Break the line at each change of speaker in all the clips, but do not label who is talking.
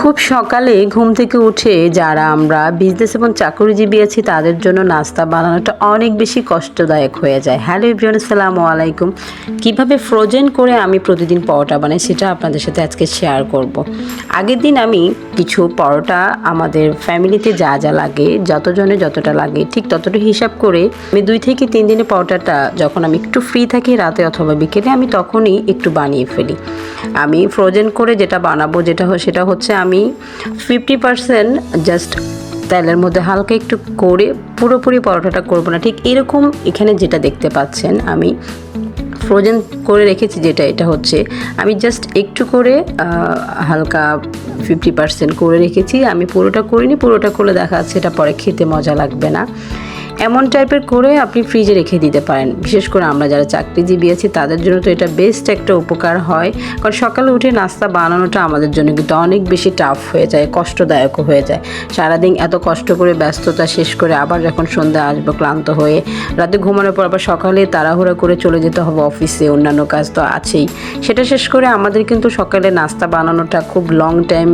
খুব সকালে ঘুম থেকে উঠে যারা আমরা বিজনেস এবং চাকরিজীবী আছি, তাদের জন্য নাস্তা বানানোটা অনেক বেশি কষ্টদায়ক হয়ে যায় হ্যালো ইব্রিয়ান সালাম আলাইকুম কীভাবে ফ্রোজেন করে আমি প্রতিদিন পরোটা বানাই, সেটা আপনাদের সাথে আজকে শেয়ার করব। আগের দিন আমি কিছু পরোটা আমাদের ফ্যামিলিতে যা যা লাগে, যতজনে যতটা লাগে, ঠিক ততটা হিসাব করে আমি দুই থেকে তিন দিনে পরোটাটা যখন আমি একটু ফ্রি থাকি রাতে অথবা বিকেলে, আমি তখনই একটু বানিয়ে ফেলি। আমি ফ্রোজেন করে যেটা বানাবো, যেটা সেটা হচ্ছে আমি ফিফটি পারসেন্ট জাস্ট তেলের মধ্যে হালকা একটু করে পুরোপুরি পরোটাটা করব না। ঠিক এরকম এখানে যেটা দেখতে পাচ্ছেন, আমি ফ্রোজেন করে রেখেছি যেটা, এটা হচ্ছে, আমি জাস্ট একটু করে হালকা ফিফটি পার্সেন্ট করে রেখেছি। আমি পুরোটা করিনি, পুরোটা করলে দেখা যাচ্ছে এটা পরে খেতে মজা লাগবে না। এমন টাইপের করে আপনি ফ্রিজে রেখে দিতে পারেন। বিশেষ করে আমরা যারা চাকরিজীবী আছি, তাদের জন্য তো এটা বেস্ট একটা উপকার হয়। কারণ সকালে উঠে নাস্তা বানানোটা আমাদের জন্য কিন্তু অনেক বেশি টাফ হয়ে যায়, কষ্টদায়কও হয়ে যায়। সারাদিন এত কষ্ট করে ব্যস্ততা শেষ করে আবার যখন সন্ধ্যা আসব, ক্লান্ত হয়ে রাতে ঘুমানোর পর আবার সকালে তাড়াহুড়া করে চলে যেতে হবে অফিসে অন্যান্য কাজ তো আছেই। সেটা শেষ করে আমাদের কিন্তু সকালে নাস্তা বানানোটা খুব লং টাইম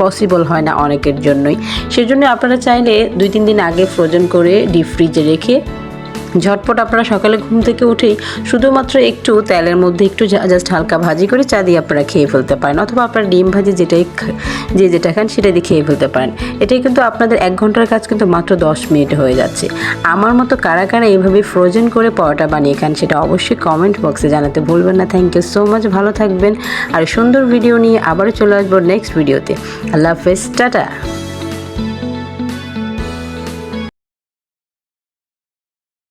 পসিবল হয় না অনেকের জন্যই। সেজন্য আপনারা চাইলে দুই তিন দিন আগে ফ্রোজেন করে ডিপ ফ্রিজে রেখে ঝটপট আপনারা সকালে ঘুম থেকে উঠেই শুধুমাত্র একটু তেলের মধ্যে একটু জাস্ট হালকা ভাজি করে চা দিয়ে আপনারা খেয়ে ফেলতে পারেন অথবা আপনারা ডিম ভাজি যেটাই যে যেটা খান সেটা দিয়ে খেয়ে ফেলতে পারেন। এটাই কিন্তু আপনাদের এক ঘণ্টার কাজ কিন্তু মাত্র দশ মিনিট হয়ে যাচ্ছে। আমার মতো কারা কারা এইভাবে ফ্রোজেন করে পরোটা বানিয়ে খান সেটা অবশ্যই কমেন্ট বক্সে জানাতে ভুলবেন না। থ্যাংক ইউ সো মাচ ভালো থাকবেন। আর সুন্দর ভিডিও নিয়ে আবারও চলে আসব নেক্সট ভিডিওতে আল্লাহ হাফেজ, টাটা।